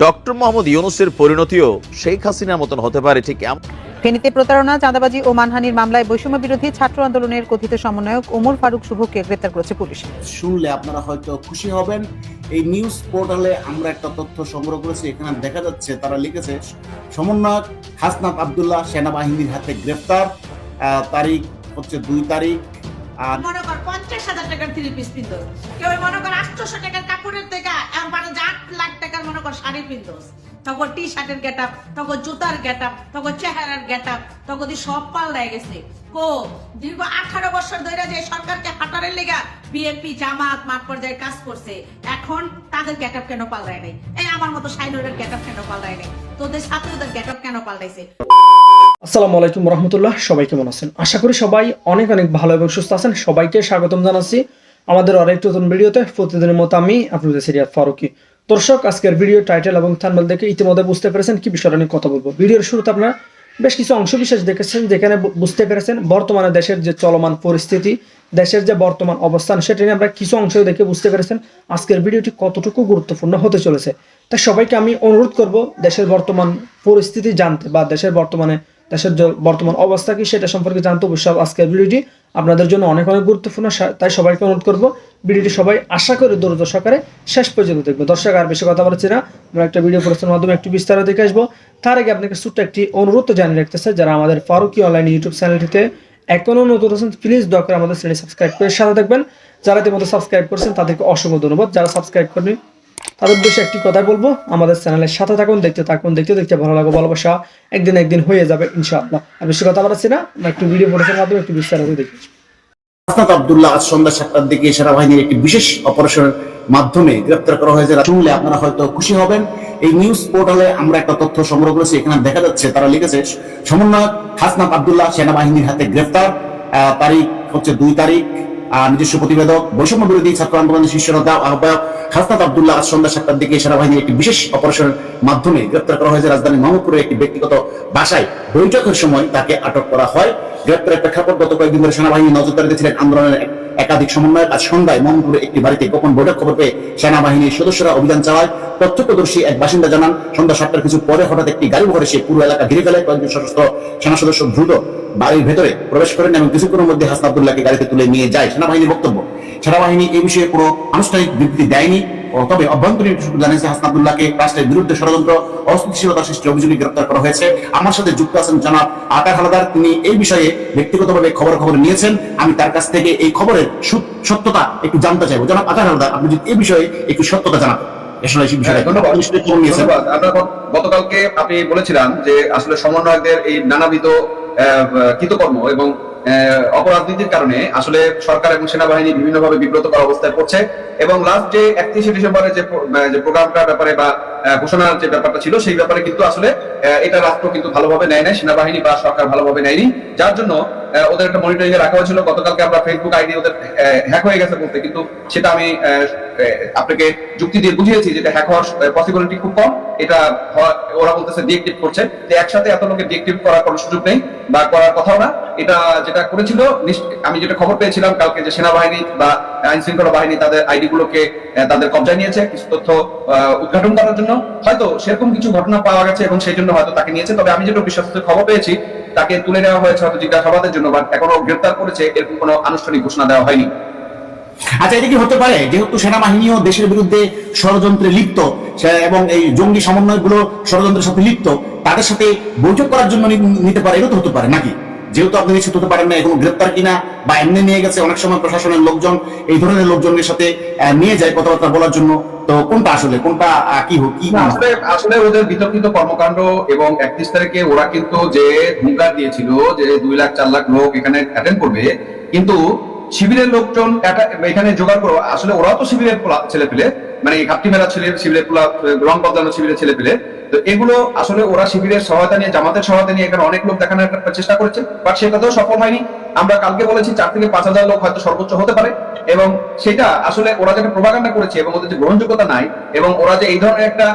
Doctor Mohammad ইউনুসের পরিণতিও শেখ হাসিনার মতন হতে পারে ঠিক এমন ফেনীতে প্রতারণা চাঁদাবাজি ও মানহানির মামলায় বৈষম্য বিরোধী ছাত্র আন্দোলনের কথিত সমন্বয়ক ওমর ফারুক শুভকে গ্রেপ্তার করেছে পুলিশ। শুনলে আপনারা হয়তো খুশি হবেন। এই নিউজ পোর্টালে আমরা একটা তথ্য সংগ্রহ করেছি এখানে দেখা যাচ্ছে তারা লিখেছে সমন্বয়ক হাসনাত আবদুল্লাহ সেনাবাহিনীর হাতে গ্রেফতার আহ, তারিখ হচ্ছে দুই তারিখ। আর আঠারো বছর ধরে যে সরকারকে হাঁটারের লেগা বিএনপি জামাত, মাঠ পর্যায়ে কাজ করছে, এখন তাদের গেট আপ কেন পাল্টায় নাই? এই আমার মতো সাইনুরের গেট আপ কেন পাল্টায় নাই? তোদের ছাত্রদের গেট আপ কেন পাল্টাইছে? আসসালামু আলাইকুম রহমতুল্লাহ, সবাই কেমন আছেন? আশা করি সবাই অনেক অনেক ভালো এবং সুস্থ আছেন। সবাইকে স্বাগতম জানাচ্ছি আমাদের আরেকটি নতুন ভিডিওতে। প্রতিদিনের মতো আমি আপনাদের সিরিয়াল ফারুকি। দর্শক, আজকের ভিডিও টাইটেল এবং থাম্বনেল দেখে ইতিমধ্যে বুঝতে পেরেছেন কি বিষয়টা নিয়ে কথা বলব। ভিডিওর শুরুতে আপনারা বেশ কিছু অংশ বিশেষ দেখেছেন, যেখানে বুঝতে পেরেছেন বর্তমানে দেশের যে চলমান পরিস্থিতি, দেশের যে বর্তমান অবস্থান, সেটা নিয়ে আমরা কিছু অংশ দেখে বুঝতে পেরেছেন আজকের ভিডিওটি কতটুকু গুরুত্বপূর্ণ হতে চলেছে। তাই সবাইকে আমি অনুরোধ করব দেশের বর্তমান পরিস্থিতি জানতে বা দেশের বর্তমানে দেশের বর্তমান অবস্থা কি সেটা সম্পর্কে জানতে অবশ্যই আজকের ভিডিওটি আপনাদের জন্য অনেক অনেক গুরুত্বপূর্ণ। তাই সবাইকে অনুরোধ করব, ভিডিওটি সবাই আশা করে দূরত্ব সহকারে শেষ পর্যন্ত দেখবে। দর্শক, আর বেশি কথা বলছি না, আমরা একটা ভিডিও প্রস্তুতের মাধ্যমে একটু বিস্তারিত দেখে আসব। তার আগে আপনাকে ছোট্ট একটি অনুরোধ জানিয়ে রাখতে চাই যারা আমাদের ফারুকি অনলাইন ইউটিউব চ্যানেলটিতে এখনও নতুন আছেন প্লিজ দয়া করে আমাদের চ্যানেল সাবস্ক্রাইব করে সাথে থাকবেন। যারা ইতিমধ্যে সাবস্ক্রাইব করছেন, তাদেরকে অসংখ্য ধন্যবাদ। যারা সাবস্ক্রাইব করেনি তাদের উদ্দেশ্যে একটি কথা বলব। আমাদের চ্যানেলের সাথে থাকুন দেখতে থাকুন দেখতে দেখতে ভালো লাগবে ভালোবাসা একদিন একদিন হয়ে যাবে ইনশাআল্লাহ। আর বেশি কথা বলাচ্ছি না একটু ভিডিও ফটোসের মাধ্যমে একটু বিস্তারিত দেখি। আজ সন্ধ্যা সাতটার দিকে সেনাবাহিনীর একটি বিশেষ অপারেশনের মাধ্যমে গ্রেপ্তার করা হয়েছে। শুনলে আপনারা হয়তো খুশি হবেন। এই নিউজ পোর্টালে আমরা একটা তথ্য সংগ্রহ করেছি এখানে দেখা যাচ্ছে তারা লিখেছে সমন্বয়ক হাসনাত আবদুল্লাহ সেনাবাহিনীর হাতে গ্রেফতার আহ, তারিখ হচ্ছে দুই তারিখ। নিজস্ব প্রতিবেদক, বৈষম্য বিরোধী ছাত্র আন্দোলনের শীর্ষ নেতা, আহ্বায়ক হাসনাত আবদুল্লাহ আজ সন্ধ্যা সাতটার দিকে সেনাবাহিনীর একটি বিশেষ অপারেশনের মাধ্যমে গ্রেপ্তার করা হয়েছে রাজধানী মোহাম্মদপুরের একটি ব্যক্তিগত বাসায়। বৈঠকের সময় তাকে আটক করা হয়। গ্রেপ্তারের প্রেক্ষাপট গত কয়েকদিন ধরে সেনাবাহিনী নজরদারিতে ছিলেন। আন্দোলনের একাধিক সমন্বয়ক আজ সন্ধ্যায় মোহাম্মদপুরের একটি বাড়িতে গোপন বৈঠক খবর পেয়ে সেনাবাহিনীর সদস্যরা অভিযান চালায়। প্রত্যক্ষদর্শী এক বাসিন্দা জানান, সন্ধ্যা সাতটার কিছু পরে হঠাৎ একটি গাড়ি ভরে সে পুরো এলাকা ঘিরে ফেলে। কয়েকজন সশস্ত্র সেনা সদস্য দ্রুত বাড়ির ভেতরে প্রবেশ করেন এবং কিছুক্ষণের মধ্যে হাসনাবদুল্লাহকে গাড়িতে তুলে নিয়ে যায়। সেনাবাহিনীর বক্তব্য। সেনাবাহিনী এই বিষয়ে কোনো আনুষ্ঠানিক বিবৃতি দেয়নি। তবে অভ্যন্তরীণ জানিয়েছে হাসনাবদুল্লাহকে রাষ্ট্রের বিরুদ্ধে ষড়যন্ত্র অস্থিতিশীলতা সৃষ্টি অভিযোগে গ্রেপ্তার করা হয়েছে। আমার সাথে যুক্ত আছেন জনাব আকার হালাদার। তিনি এই বিষয়ে ব্যক্তিগতভাবে খবর খবর নিয়েছেন। আমি তার কাছ থেকে এই খবরের সত্যতা একটু জানতে চাইব। জনাব আকার হালাদার আপনি যদি এই বিষয়ে একটু সত্যতা জানাবেন গতকালকে আপনি বলেছিলাম যে আসলে সমন্বয়কদের এই নানাবিধ কৃতকর্ম এবং আহ, অপরাজনীতির কারণে আসলে সরকার এবং সেনাবাহিনী বিভিন্নভাবে বিব্রতকর অবস্থায় পড়ছে। এবং লাস্ট যে একত্রিশে ডিসেম্বরের যে প্রোগ্রামটার ব্যাপারে বা ঘোষণার যে ব্যাপারটা ছিল, সেই ব্যাপারে কিন্তু আসলে এটা রাষ্ট্র কিন্তু ভালোভাবে নেয় নাই, সেনাবাহিনী বা সরকার ভালোভাবে নেয়নি। যার জন্য ওদের একটা মনিটরিং রাখা হয়েছিল। গতকালকে আমরা ফেসবুক আইডি ওদের হ্যাক হয়ে গেছে বলতে, কিন্তু সেটা আমি আপনাকে যুক্তি দিয়ে বুঝিয়েছি যেটা হ্যাক হওয়ার পসিবিলিটি খুব কম। এটা ওরা বলতেছে ডিএক্টিভ করছে। যে একসাথে এত লোকে ডিএক্টিভ করার কোনো সুযোগ নেই, বা করার কথাও না। এটা যেটা করেছিল আমি যেটা খবর পেয়েছিলাম কালকে যে সেনাবাহিনী বা আইন শৃঙ্খলা বাহিনী তাদের আইডি গুলোকে তাদের কবজায় নিয়েছে, কিছু তথ্য উদ্ঘাটন করার জন্য। হয়তো সেরকম কিছু ঘটনা পাওয়া গেছে এবং সেই জন্য হয়তো তাকে নিয়েছে, তবে আমি যেটা বিশ্বস্ত খবর পেয়েছি, তাকে তুলে নেওয়া হয়েছে হয়তো জিজ্ঞাসাবাদের জন্য, বাট এখনও গ্রেপ্তার করেছে, এরকম কোনো আনুষ্ঠানিক ঘোষণা দেওয়া হয়নি। আচ্ছা এটা কি হতে পারে? যেহেতু সেনাবাহিনীও দেশের বিরুদ্ধে ষড়যন্ত্রে লিপ্ত এবং এই জঙ্গি সমন্বয়গুলো ষড়যন্ত্রের সাথে লিপ্ত, তাদের সাথে বৈঠক করার জন্য নিতে পারে, এটা তো হতে পারে, নাকি? যেহেতু আপনি নিশ্চিত হতে পারেন না এখন গ্রেপ্তার কিনা বা এমনি নিয়ে গেছে অনেক সময় প্রশাসনের লোকজন এই ধরনের লোকজনের সাথে নিয়ে যায় কথাবার্তা বলার জন্য তো কোনটা আসলে কোনটা কি হোক কি আসলে আসলে ওদের বিতর্কিত কর্মকাণ্ড এবং একত্রিশ তারিখে ওরা কিন্তু যে হুঙ্কার দিয়েছিল যে দুই লাখ চার লাখ লোক এখানে অ্যাটেন্ড করবে কিন্তু শিবিরের লোকজন এখানে জোগাড় করো আসলে ওরাও তো শিবিরের ছেলে পেলে মানে ঘাপটি মেলা ছেলে শিবিরের পোলা রং বদলানো শিবিরের ছেলে পেলে তো এগুলো আসলে ওরা শিবিরের সহায়তা নিয়ে, জামাতের সহায়তা নিয়ে এখানে অনেক লোক দেখানোর একটা চেষ্টা করেছে। বাট সেটাতেও সফল হয়নি। আমরা কালকে বলেছি চার থেকে পাঁচ হাজার লোক হয়তো সর্বোচ্চ হতে পারে। এবং সেটা আসলে ওরা যেটা প্রভাকাণ্ডা করেছে এবং ওদের যে গ্রহণযোগ্যতা নাই এবং ওরা যে এই ধরনের একটা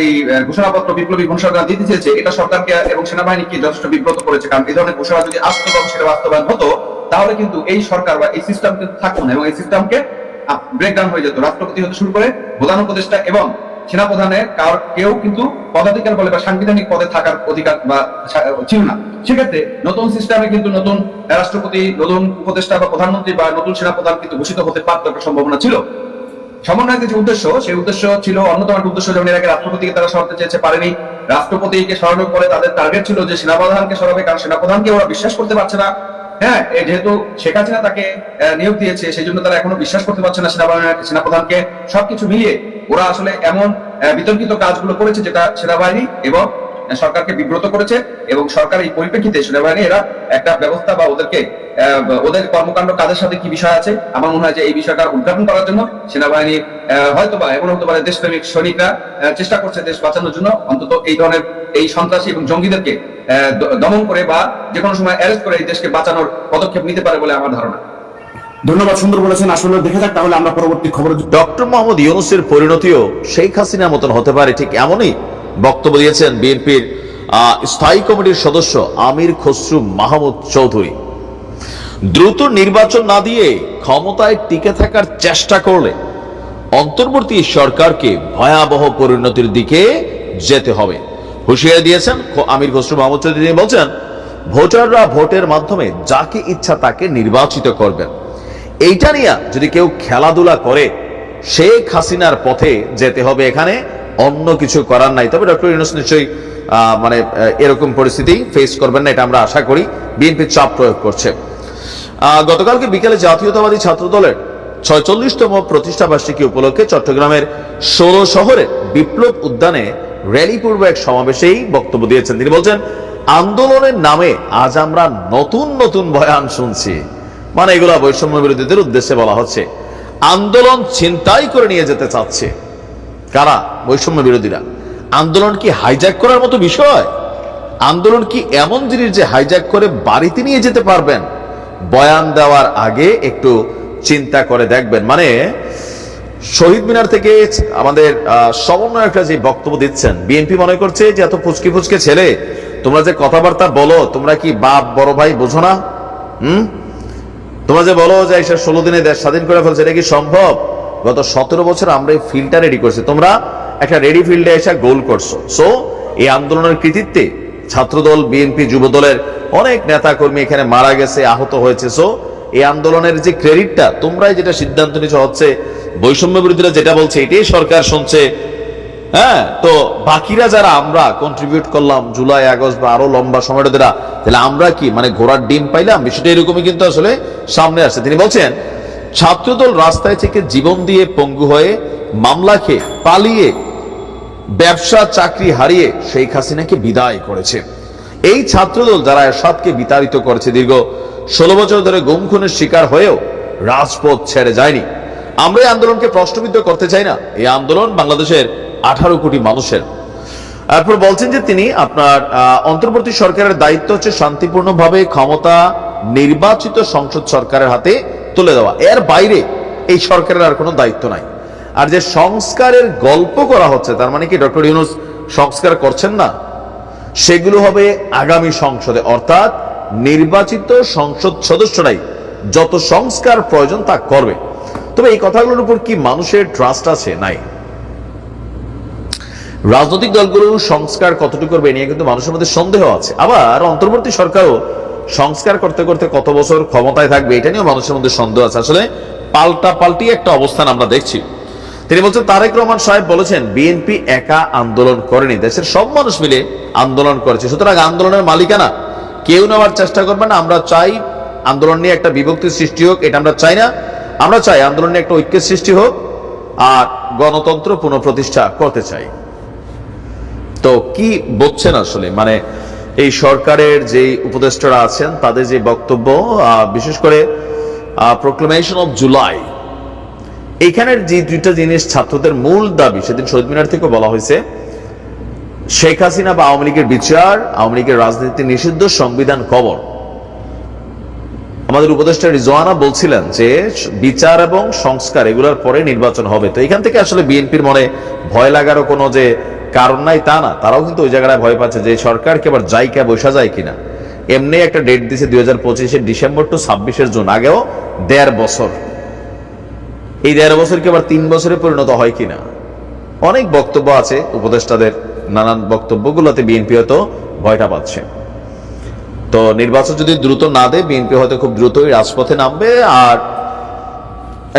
এই ঘোষণাপত্র বিপ্লবী ঘোষণা দিতে চেয়েছে, এটা সরকারকে এবং সেনাবাহিনীকে যথেষ্ট বিব্রত করেছে? কারণ এই ধরনের ঘোষণা যদি আসতো এবং সেটা বাস্তবায়ন হতো, তাহলে কিন্তু এই সরকার বা এই সিস্টেম কিন্তু থাকতো না এবং এই সিস্টেমকে ব্রেকডাউন হয়ে যেত। রাষ্ট্রপতি হতে শুরু করে প্রধান উপদেষ্টা এবং সেনাপ্রধানের কার কেউ কিন্তু পদাধিকার বলে বা সাংবিধানিক পদে থাকার অধিকার বা ছিল না। সেক্ষেত্রে নতুন সিস্টেমে কিন্তু নতুন রাষ্ট্রপতি, নতুন উপদেষ্টা বা প্রধানমন্ত্রী বা নতুন সেনাপ্রধান কিন্তু ঘোষিত হতে পারত একটা সম্ভাবনা ছিল। সমন্বয়কের যে উদ্দেশ্য, সেই উদ্দেশ্য ছিল অন্যতম একটা উদ্দেশ্য যেমন এর আগে রাষ্ট্রপতিকে তারা সরাতে চেয়েছে, পারেনি। রাষ্ট্রপতিকে সরানোর পরে তাদের টার্গেট ছিল যে সেনাপ্রধানকে সরাবে, কারণ সেনাপ্রধানকে ওরা বিশ্বাস করতে পারছে না। হ্যাঁ যেহেতু শেখ হাসিনা তাকে নিয়োগ দিয়েছে, সেই জন্য তারা এখনও বিশ্বাস করতে পারছে না সেনাপ্রধানকে। সবকিছু মিলিয়ে ওরা আসলে এমন বিতর্কিত কাজগুলো করেছে যেটা সেনাবাহিনী এবং সরকারকে বিব্রত করেছে এবং সরকার এই পরিপ্রেক্ষিতে সেনাবাহিনী এরা একটা ব্যবস্থা বা ওদেরকে ওদের কর্মকাণ্ড কাজের সাথে কি বিষয় আছে, আমার মনে হয় যে এই বিষয়টা উদ্ঘাটন করার জন্য সেনাবাহিনী হয়তো বা এমন হতে পারে দেশপ্রেমিক সৈনিকরা চেষ্টা করছে দেশ বাঁচানোর জন্য অন্তত এই ধরনের এই সন্ত্রাসী এবং জঙ্গিদেরকে দমন করে বা যে কোনো সময় অ্যারেস্ট করে এই দেশকে বাঁচানোর পদক্ষেপ নিতে পারে বলে আমার ধারণা। ধন্যবাদ, সুন্দর বলেছেন। আসলে দেখে যাক, তাহলে আমরা পরবর্তী খবর ডক্টর মোহাম্মদ ইউনুসের পরিণতিও শেখ হাসিনার মতন হতে পারে, ঠিক এমনই বক্তব্য দিয়েছেন বিএনপির স্থায়ী কমিটির সদস্য আমির খসরু মাহমুদ চৌধুরী। দ্রুত নির্বাচন না দিয়ে ক্ষমতায় টিকে থাকার চেষ্টা করলে অন্তর্বর্তী সরকারকে ভয়াবহ পরিণতির দিকে যেতে হবে। হুঁশিয়ারি দিয়েছেন আমির খসরু মাহমুদ চৌধুরী। বলছেন, ভোটাররা ভোটের মাধ্যমে যাকে ইচ্ছা তাকে নির্বাচিত করবেন। এইটা নিয়ে যদি কেউ খেলাধুলা করে, শেখ হাসিনার পথে যেতে হবে এখানে, অন্য কিছু করার নাই। তবে ডক্টর ইউনুস নিশ্চয়ই মানে এরকম পরিস্থিতি ফেস করবেন না, এটা আমরা আশা করি। বিএনপি চাপ প্রয়োগ করছে। গতকালকে বিকেলে জাতীয়তাবাদী ছাত্র দলের ছয়চল্লিশতম প্রতিষ্ঠা বার্ষিকী উপলক্ষে চট্টগ্রামের ষোলো শহরে বিপ্লব উদ্যানে র্যালি পূর্ব এক সমাবেশেই বক্তব্য দিয়েছেন। তিনি বলছেন, আন্দোলনের নামে আজ আমরা নতুন নতুন বয়ান শুনছি। মানে এগুলা বৈষম্য বিরোধীদের উদ্দেশ্যে বলা হচ্ছে। আন্দোলন ছিনতাই করে নিয়ে যেতে চাচ্ছে। কারা? বৈষম্য বিরোধীরা। আন্দোলন কি হাইজ্যাক করার মতো বিষয়? আন্দোলন কি এমন জিনিস যে হাইজ্যাক করে বাড়িতে নিয়ে যেতে পারবেন? বয়ান দেওয়ার আগে একটু চিন্তা করে দেখবেন। মানে শহীদ মিনার থেকে আমাদের সমন্বয়করা যে বক্তব্য দিচ্ছেন বিএনপি মনে করছে যে এত ফুচকে ফুচকে ছেলে, তোমরা যে কথাবার্তা বলো, তোমরা কি বাপ, বড় ভাই বোঝো না? হুম? তোমরা যে বলো যে এসে ষোলো দিনে দেশ স্বাধীন করে ফেলছে, এটা কি সম্ভব? গত সতেরো বছর আমরা এই ফিল্ডটা রেডি করছি। তোমরা একটা রেডি ফিল্ডে এসে গোল করছ। সো এই আন্দোলনের কৃতিত্বে ছাত্রদল বিএনপি যুব দলের অনেক নেতা কর্মী এখানে মারা গেছে, আহত হয়েছে। সো এই আন্দোলনের যে ক্রেডিটটা তোমরাই যেটা সিদ্ধান্ত নিচ্ছ হচ্ছে বৈষম্য বিরোধীরা যেটা বলছে, এটাই সরকার শুনছে। হ্যাঁ তো বাকিরা যারা আমরা কন্ট্রিবিউট করলাম জুলাই, আগস্ট বা আরও লম্বা সময়টা ধরে, তাহলে আমরা কি মানে ঘোড়ার ডিম পাইলাম? বিষয়টা এরকমই কিন্তু আসলে সামনে আসছে। তিনি বলছেন, ছাত্রদল রাস্তায় থেকে জীবন দিয়ে পঙ্গু হয়ে মামলা খেয়ে পালিয়ে ব্যবসা, চাকরি হারিয়ে শেখ হাসিনাকে বিদায় করেছে। এই ছাত্রদল যারা এরশাদকে বিতাড়িত করেছে দীর্ঘ ষোলো বছর ধরে গুম খুনের শিকার হয়েও রাজপথ ছেড়ে যায়নি। আমরা এই আন্দোলনকে প্রশ্নবিদ্ধ করতে চাই না। এই আন্দোলন বাংলাদেশের আঠারো কোটি মানুষের। এরপর বলছেন যে তিনি আপনার অন্তর্বর্তী সরকারের দায়িত্ব হচ্ছে শান্তিপূর্ণভাবে ক্ষমতা নির্বাচিত সংসদ সরকারের হাতে তুলে দেওয়া। এর বাইরে এই সরকারের আর কোনো দায়িত্ব নাই। আর যে সংস্কারের গল্প করা হচ্ছে, তার মানে কি ডক্টর ইউনুস সংস্কার করছেন না? সেগুলো হবে আগামী সংসদে। অর্থাৎ নির্বাচিত সংসদ সদস্যরাই যত সংস্কার প্রয়োজন তা করবে। তবে এই কথাগুলোর উপর কি মানুষের ট্রাস্ট আছে? নাই। রাজনৈতিক দলগুলো সংস্কার কতটুকু করবে নিয়ে কিন্তু মানুষের মধ্যে সন্দেহ আছে। আবার অন্তর্বর্তী সরকারও সংস্কার করতে করতে কত বছর ক্ষমতায় থাকবে এটা নিয়েও মানুষের মধ্যে সন্দেহ আছে। আসলে পাল্টা পাল্টি একটা অবস্থান আমরা দেখছি। তিনি বলছেন, তারেক রহমান সাহেব বলেছেন, বিএনপি একা আন্দোলন করেনি, দেশের সব মানুষ মিলে আন্দোলন করেছে। সুতরাং আন্দোলনের মালিকানা কেউ নেওয়ার চেষ্টা করবে না। আমরা চাই আন্দোলন নিয়ে একটা বিভক্তির সৃষ্টি হোক, এটা আমরা চাই না। আমরা চাই আন্দোলন নিয়ে একটা ঐক্যের সৃষ্টি হোক, আর গণতন্ত্র পুনঃপ্রতিষ্ঠা করতে চাই। তো কি বলছেন আসলে? মানে এই সরকারের যে উপদেষ্টারা আছেন, তাদের যে বক্তব্য বিশেষ করে প্রোক্লেমেশন অফ জুলাই এইখানের যে দুইটা জিনিস ছাত্রদের মূল দাবি, সেদিন শহীদ মিনার থেকে বলা হয়েছে, শেখ হাসিনা বা আওয়ামী লীগের বিচার, আওয়ামী লীগের রাজনীতি নিষিদ্ধ সংবিধান কবর। আমাদের উপদেষ্টা রিজওয়ানা বলছিলেন যে, বিচার এবং সংস্কার এগুলোর পরে নির্বাচন হবে। তো এখান থেকে আসলে বিএনপির মনে ভয় লাগারও কোনো যে কারণ নাই তা না, তারাও কিন্তু ওই জায়গায় ভয় পাচ্ছে যে সরকারকে আবার জায়গা বসা যায় কিনা। এমনি একটা ডেট দিছে দুই হাজার পঁচিশের ডিসেম্বর টু ছাব্বিশের জুন, আগেও দেড় বছর। এই দেড় বছর কি আবার তিন বছরে পরিণত হয় কিনা? অনেক বক্তব্য আছে, উপদেষ্টাদের নানান বক্তব্যগুলোতে বিএনপি হয়তো ভয়টা পাচ্ছে। তো নির্বাচন যদি দ্রুত না দেয়, বিএনপি হয়তো খুব দ্রুতই রাজপথে নামবে। আর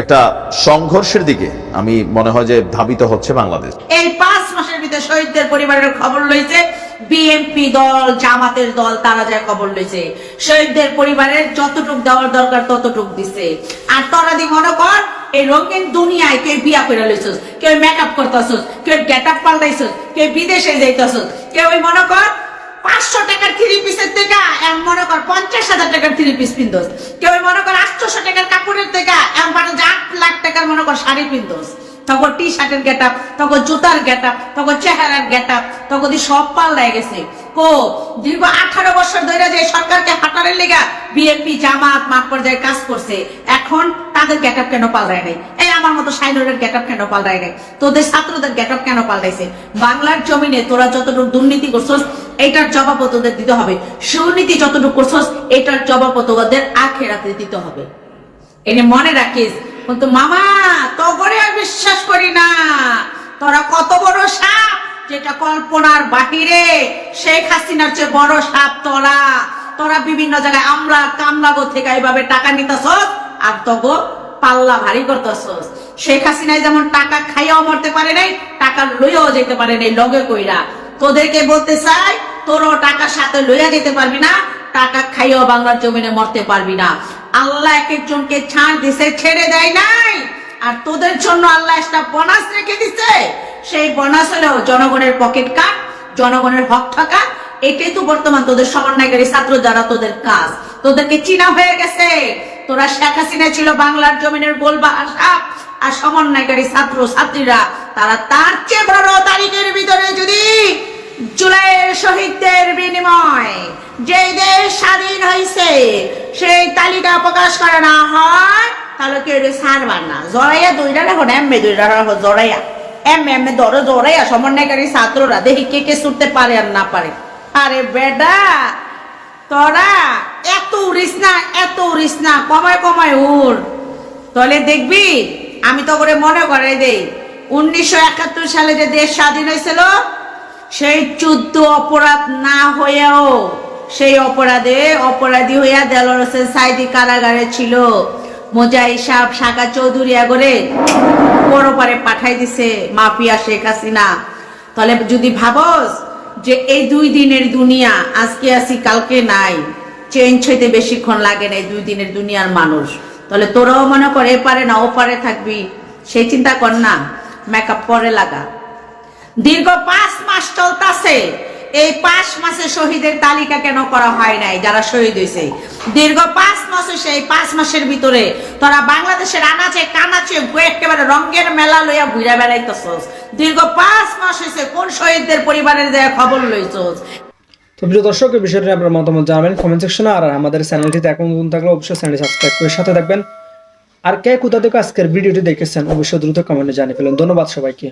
একটা সংঘর্ষের দিকে আমি মনে হয় যে ধাবিত হচ্ছে বাংলাদেশ। মাসের ভিতরে শহীদদের পরিবারের খবর লইছে। বিএনপি দল, জামাতের দল, তারা যায় খবর লইছে। শহীদদের পরিবারের যতটুক দেওয়ার দরকার ততটুক দিছে। আর তোরা দি মনে কর, এই রঙিন দুনিয়ায় কেউ বিয়া করে লইছস, কেউ মেকআপ করতেছস, কেউ গেট আপ পাল্টাইছস, কেউ বিদেশে যাইতেছস। কেউ ওই মনে কর, পাঁচশো টাকার থ্রি পিসের থেকে, এম মনে কর পঞ্চাশ হাজার টাকার থ্রি পিস পিন্দোস। কেউ মনে কর আটশোশো টাকার কাপড়ের থেকে, এম মানে আট লাখ টাকার মনে কর শাড়ি পিন্দোস। তখন টি শার্টের গেট আপ তখন জুতার গেট আপ তখন চেহারার গেট আপ তখন সব পাল্টায় গেছে। কো, দীর্ঘ আঠারো বছর ধরে যে সরকারকে হাঁটারের লেগা বিএনপি জামাত মাঠ পর্যায়ে কাজ করছে, এখন তাদের গেট আপ কেন পাল্টায় নাই? এই আমার মতো গেট আপ কেন নাই? তোদের ছাত্রদের গেট আপ কেন পাল্টাইছে? বাংলার জমিনে তোরা যতটুকু দুর্নীতি করছস এটার জবাবও তোদের দিতে হবে। সুনীতি যতটুকু করছস এটার জবাবও তোদের আখেরাতে দিতে হবে। এনে মনে রাখিস কিন্তু মামা তো করে আর বিশ্বাস করি না। তোরা কত বড় সাপ, যেটা কল্পনার বাহিরে শেখ হাসিনার চেয়ে বড় সাপ তোরা। তোরা বিভিন্ন জায়গায় আমরা কামলাগো থেকে এইভাবে টাকা নিতেছস আর তগো পাল্লা ভারী করতেছস। শেখ হাসিনায় যেমন টাকা খাইয়াও মরতে পারে নাই, টাকা লইয়াও যেতে পারে নাই লগে কইরা। তোদেরকে বলতে চাই, তোরও টাকার সাথে লইয়া যেতে পারবি না, টাকা খাইয়াও বাংলার জমিনে মরতে পারবি না। আল্লাহ এক একজনকে ছাড় দিছে, ছেড়ে দেয় নাই। আর তোদের জন্য আল্লাহ একটা বোনাস রেখে দিছে। সেই বোনাস হলো জনগণের পকেট কাট জনগণের হক থাকা। এটাই তো বর্তমান তোদের সমন্বয়কারী ছাত্র যারা তোদের কাজ। তোদেরকে চিনা হয়ে গেছে। তোরা শেখ হাসিনা ছিল বাংলার জমিনের গোলবা সাপ আর সমন্বয়কারী ছাত্র, ছাত্রীরা, তারা তার চেয়ে বড় তারিখের ভিতরে যদি জুলাইয়ের শহীদদের বিনিময়। যে দেশ স্বাধীন হয়েছে সেই তালিকা প্রকাশ করা না হয়, তাহলে কেউ ছাড়বার না জড়াইয়া দুইটা দেখো এমএ দুইটা জড়াইয়া। এম এম ধরো, জড়াইয়া। সমন্বয়কারী ছাত্ররা, দেখি কে কে ছুটতে পারে আর না পারে। আরে বেডা তোরা এত উড়িস না, এত উড়িস না, কমায় কমায় উড়। তাহলে দেখবি, আমি তো করে মনে করে দেই, উনিশশো একাত্তর সালে যে দেশ স্বাধীন হয়েছিল সেই যুদ্ধ অপরাধ না হয়েও, সেই অপরাধে অপরাধী হইয়া দেলোয়ার হোসেন সাইদি কারাগারে ছিল। মোজা ইসাব শাখা চৌধুরী আগরে পরপারে পাঠাই দিছে, মাফিয়া শেখ হাসিনা। তাহলে যদি ভাবস যে এই দুই দিনের দুনিয়া আজকে আসি কালকে নাই, চেঞ্জ হইতে বেশিক্ষণ লাগে না এই দুই দিনের দুনিয়ার মানুষ। তাহলে তোরাও মনে করে এপারে না ওপারে থাকবি, সেই চিন্তা কর না মেকআপ পরে লাগা। দীর্ঘ পাঁচ মাস চলতেছে। এই পাঁচ মাসে শহীদের তালিকা কেন করা হয় নাই? যারা শহীদ হয়েছে দীর্ঘ পাঁচ মাসে সেই পাঁচ মাসের ভিতরে তোরা বাংলাদেশের আনাচে কানাচে একেবারে রঙের মেলা লইয়া ঘুরে বেড়াইতেছস। দীর্ঘ পাঁচ মাস হয়েছে কোন শহীদদের পরিবারের দেয়া খবর লইছস? তো প্রিয় দর্শক এই বিষয়টি আপনার মতামত জানাবেন কমেন্ট সেকশনে আর আমাদের চ্যানেলটিতে এখন নতুন থাকলে অবশ্যই চ্যানেলটি সাবস্ক্রাইব করে সাথে থাকবেন। আর কে কোথা থেকে আজকের ভিডিওটি দেখেছেন, অবশ্যই দ্রুত কমেন্টে জানিয়ে ফেলেন। ধন্যবাদ সবাইকে।